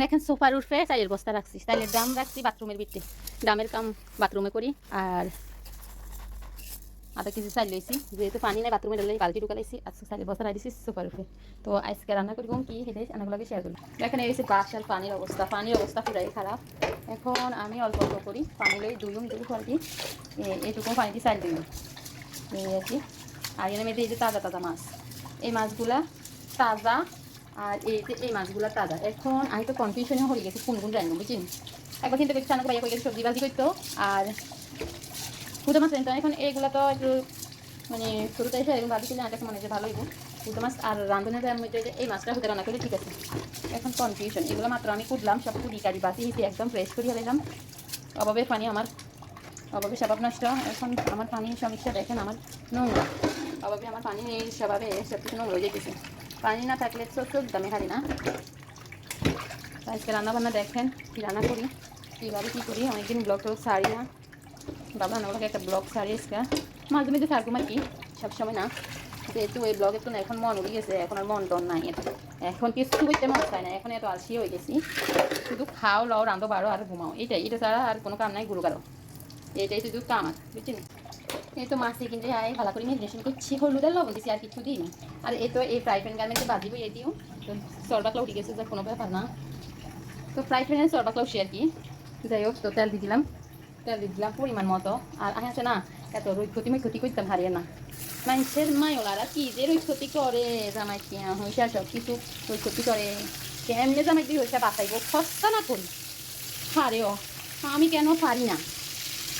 দেখেন সোফার উঠে চাইলের বস্তা রাখছি। চাইলের ড্রাম রাখছি বাথরুমের ভিতরে ড্রামের কাম বাথরুমে করি আর আধা কেজি চাইল লইছি। যেহেতু পানি নাই বাথরুমে ডালে বালতি ঢুকালাইছি আজকে চাইলের বস্তা রাখছি সোফার উঠে তো আজকে রান্না করব কি হেঁটে রান্নাগুলোকে শেয়ার করি দেখেন এই হচ্ছে পানির অবস্থা পানির অবস্থা পুরাই খারাপ। এখন আমি অল্প অল্প করি, পানি লই দুইম দুই কোয়ালিটি এইটুকু পানি দিয়ে চাইল দিই আর কি। আর এর এই যে তাজা তাজা মাছ। এই মাছগুলা তাজা আর এই এই মাছগুলো তাজা। এখন আমি তো কনফিউশনে হয়ে গেছি কোন কোন রান্না বুঝিনি একবার চিন্তা করছি আমাকে ভাইয়া কয়ে সবজি বাজি করতো। আর পুজো মাছ রান্না এখন এইগুলো তো একটু মানে শুরুতে এসে এরকম ভাবি কিনে কাছে মনে হচ্ছে ভালো হইব। পুজো মাছ আর রাঁধুনের মধ্যে এই মাছটা হতে রান্না করলে ঠিক আছে। এখন কনফিউশন এগুলো মাত্র আমি কুটলাম, সব কুড়ি কারি বাতি হিসেবে একদম ফ্রেশ করে দিলাম অভাবের পানি আমার অভাবে স্বভাব নষ্ট। এখন আমার পানির সমস্যা দেখেন, আমার নোংরা। অভাবে আমার পানি নেই, স্বভাবে সব কিছু নোংরা যেতেছে পানি না থাকলে তো চলতাম হারি না। আজকে রান্না বান্না দেখেন, কী রান্না করি, কীভাবে কী করি, অনেকদিন ব্লগ টক সারি না। বাবা রান্নাগুলোকে একটা ব্লগ সারি আজকে। মাঝে মাঝে থাকব আর কি, সবসময় না। যেহেতু ওই ব্লগে তো এখন মন উড়ে গেছে, এখন আর মন টন নাই। এখন কিছু করতে মন চায় না, এখন এত আলসি হয়ে গেছি। শুধু খাও, লও রান্ধো বাড়ো, আর ঘুমাও। এটাই এটা ছাড়া আর কোনো কাম নাই, গুরু কারও। এটাই শুধু কাম আর বুঝছেন? এই তো মাছে কিন্তু আয় ভালো করে মেডিটেশন করছি হলুদের লবণ দিছি আর কিছু দিই না আর এই তো এই ফ্রাই প্যান গার্মেন্টে বাজি বই দিও, তো সরবাকলা উঠে গেছে যা কোনো ব্যাপার না। তো ফ্রাই প্যানে সরবাকলা উঠছি আর কি। যাই হোক, তো তেল দিয়ে দিলাম, তেল দিয়ে দিলাম পরিমাণ মতো। আর আছে না, এত রই ক্ষতি মই ক্ষতি করতাম হারিয়ে না। মানুষের মায়োলারা কি যে রই ক্ষতি করে জামাই কি হইসা সব কিছু রই ক্ষতি করে। কেমনে জামাই দিয়ে হইসা বাঁচাইব? খসা না করি হারেও আমি কেন পারি না?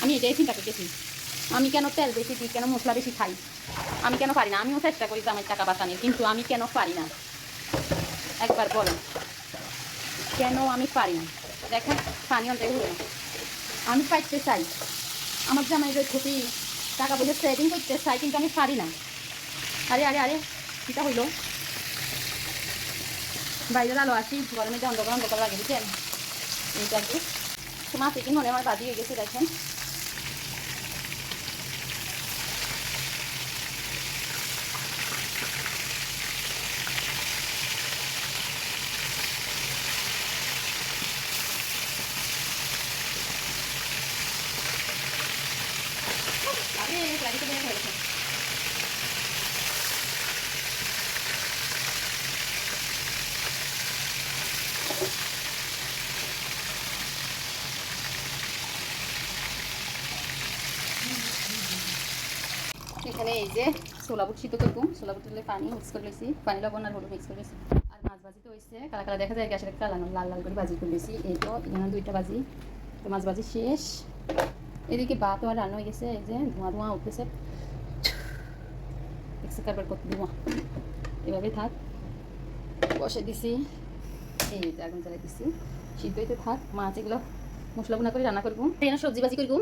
আমি এটাই চিন্তা করতেছি। আমি কেন তেল বেশি দিই, কেন মশলা বেশি খাই? আমি কেন পারি না? আমিও চেষ্টা করি জামাই টাকা বাঁচানোর, কিন্তু আমি কেন পারি না? একবার বলেন। কেন আমি পারি না? দেখেন, পানি অন্তরে হলো আমি পাইতে চাই। আমার জামাই যে ক্ষতি টাকা পয়সা সেভিং করতে চাই কিন্তু আমি পারি না। আরে আরে আরে এটা হইল? বাইরের আলো আসি গরমে অন্ধকার অন্ধকার লাগে, বুঝছেন? এইটা কি? মাছ এখানে মনে হয় বাজি হয়ে গেছে, দেখেন আরে গাড়িতে বের হয়েছে এখানে এই যে ছোলা বুট সিদ্ধ করব। ছোলা বুট দিলে পানি মিক্স করে লেছি। পানি লবণ আর হলুদ মিক্স করে লেছি। আর মাছ ভাজি তো হয়েছে কালা কালা দেখা যায় গ্যাসের কালানো লাল লাল করে ভাজি করে লেছি। এই তো, এখানে দুইটা ভাজি। তো মাছ ভাজি শেষ। এদিকে ভাত আমার রান্না হয়ে গেছে। এই যে ধোঁয়া ধোঁয়া উঠতেছে। দেখছে কারবার করতে ধোঁয়া এভাবে থাক। বসে দিছি। এই যে আগুন জ্বালাই দিছি। সিদ্ধ হইতে থাক। মাছ এগুলো মশলা গুঁড়া করে রান্না করব। এখানে সবজি ভাজি করব।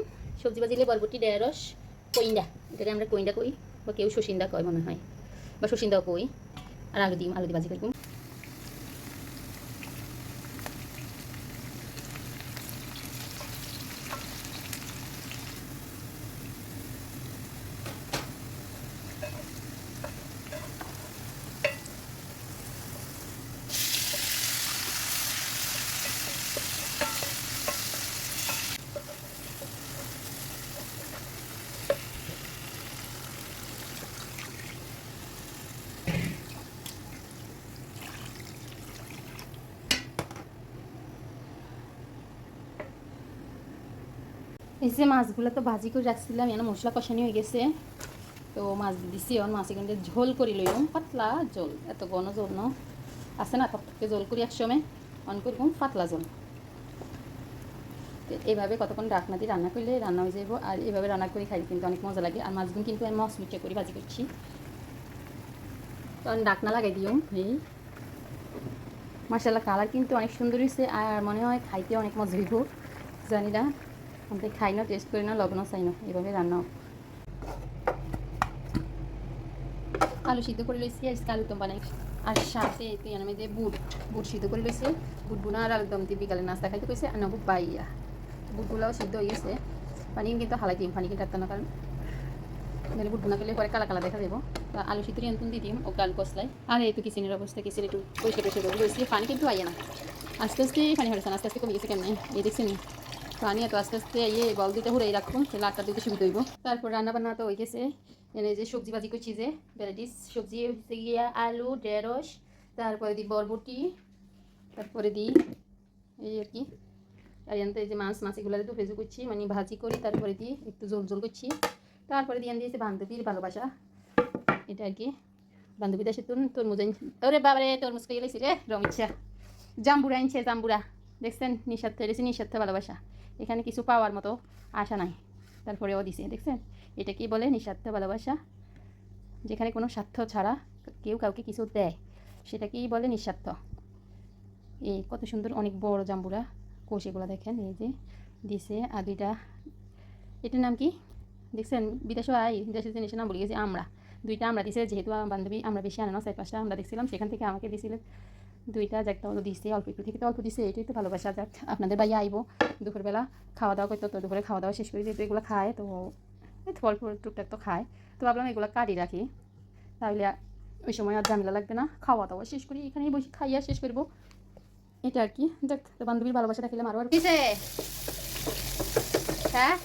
সবজি ভাজিলে বরবটি, ঢেঁড়স কইন্ডা এটাকে আমরা কইন্ডা কই? বা কেউ শসিন্দা কয় মনে হয়। বা শসিন্দাও কই। আর আলু দিম, আলু দিয়ে ভাজি করব এই যে মাছগুলো তো ভাজি করে রাখছিলাম এনে মশলা কষানি হয়ে গেছে। তো মাছ দিছি, এখন মাছ এখানে ঝোল করি লইলাম পাতলা জল এত ঘন জল ন। আছে না থপথপকে জল করি একসময়। অন করব পাতলা জল এইভাবে কতক্ষণ ডাকনা দিয়ে রান্না করলে রান্না হয়ে যাব আর এইভাবে রান্না করে খাই কিন্তু অনেক মজা লাগে। আর মাছগুলো কিন্তু আমি মশলুচে করে ভাজি করছি। তো আমি ডাকনা লাগাই দিও, এই। মার্শাল্লাহ কালার কিন্তু অনেক সুন্দর হয়েছে আর মনে হয় খাইতে অনেক মজা হইব, জানি না। আমি খাই না টেস্ট করি না লবণও চাই না এভাবে রান্না। আলু সিদ্ধ করে লইছি আজকে আলুদম বানাই। আর সাথে তুই আমি যে বুট বুট সিদ্ধ করে লইছে বুট বুনা আর আলুদম দিয়ে বিকালে নাস্তা খাইতে কইছে আর নবু বাইয়া বুটগুলাও সিদ্ধ হয়ে গেছে। পানি কিন্তু হালাই দিম পানি কিন্তু না কারণ নাহলে বুট বুনা করলে পরে কালা কালা দেখা তো আলু সিদ্ধ নিয়ন্ত্রণ দিয়ে দিম ও আলু কষলাই আর এই তো কিচেনের অবস্থা কিচেন একটু পরিষ্কার করে পানি কিন্তু আইয়া না আস্তে আস্তে পানি হয়েছে আস্তে আস্তে কমে গেছে কেমনে? এই দেখছেন? পানি এত আস্তে আস্তে ইয়ে বল দুইটা হুড়াই রাখুন তাহলে আটটা দিতে সুবিধা হইব। তারপর রান্না বান্না তো হয়ে গেছে এনে যে সবজি বাজি করছি যে, ভ্যারাইটিস সবজি হচ্ছে গিয়া আলু, ঢেঁড়স, তারপরে দিই বরবটি, তারপরে দিই এই আর কি। আর এনতে যে মাছ মাছ এগুলো একটু ভেজে করছি মানে ভাজি করি, তারপরে দিই একটু জোল জোল করছি। তারপরে দিয়ে দিয়েছে বান্ধবীর ভালোবাসা। এটা আর কি। বান্ধবীদের সাথে তরমুজ আনছি ওরে বাবারে, তরমুজ খেয়ে গেছি রে? রমিচ্ছা জাম্বুরা আনছে জাম্বুরা। দেখছেন? নিঃস্বার্থ এটা নিঃস্বার্থ ভালোবাসা। এখানে কিছু পাওয়ার মতো আশা নাই। তারপরেও দিছে, দেখছেন? এটা কি বলে নিঃস্বার্থ ভালোবাসা। যেখানে কোনো স্বার্থ ছাড়া কেউ কাউকে কিছু দেয়, সেটাকেই বলে নিঃস্বার্থ। এই কত সুন্দর, অনেক বড় জাম্বুরা কোষেগুলো দেখেন, এই যে দিছে আর দুইটা, এটার নাম কি? দেখছেন? বিদেশে আই বিদেশের জিনিসের নাম বলে গেছি, আমরা। দুইটা আমরা দিছে, যেহেতু বান্ধবী, আমরা বেশি আনে না, চার পাঁচটা আমরা দেখছিলাম, সেখান থেকে আমাকে দিয়েছিলেন দুইটা যাকটা হলো দিছে, অল্প একটু থেকে অল্প দিছে, এটাই তো ভালোবাসা। যাক, আপনাদের বাইরে আইবো দুপুরবেলা খাওয়া দাওয়া করতে তো দুপুরে খাওয়া দাওয়া শেষ করে যেহেতু এগুলো খায়, তো অল্প টুকটাক তো খায়। তো ভাবলাম এগুলো কাটি রাখি। তাহলে ওই সময় আর ঝামেলা লাগবে না খাওয়া দাওয়া শেষ করি, এখানেই বসে খাইয়া শেষ করব। এটা আর কি। দেখ তো বান্ধবীর ভালোবাসা দেখিলাম আরও আর হ্যাঁ?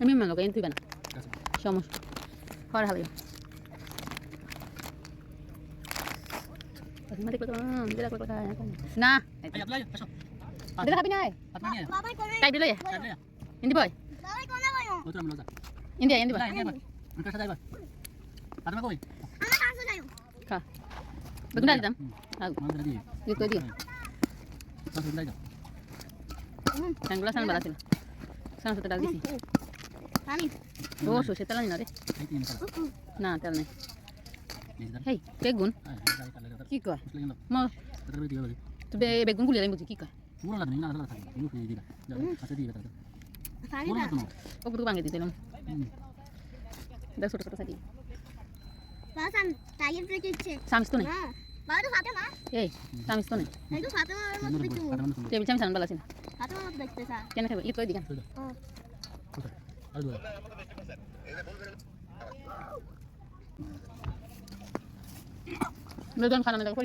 আমি মানো কেন তুই বানা সমস্যা খর হালে না দিলে খাবি না টাইপ দিলে হিন্দি বয় ইন্ডিয়া ইন্দি বয় খা বেগুন ডালি দাম দিও কই দিও হ্যাংগুলো সান বালা ছিল সান সাথে ডাল দিছি ও সর্ষে তেল আনি না রে না তেল নেই হেই বেগুন কি কয় ম তো বে- বেগুন গুলি বুঝি কি কয় ও গুলো ভাঙে দিছিলাম দেখ ছোট ছোট সাইডি বাসান টাইগার ব্রেক ইচ্ছে চামিচ তো নেই বাবা তো ফাতেমা এই চামিচ তো নেই একটু ফাতেমার মতো দেখতে টেবিল চামিচ আনবার আছে না ফাতেমার মতো দেখতে স্যার কেন খাব ই কই দিগান মৃদন খানা দেখো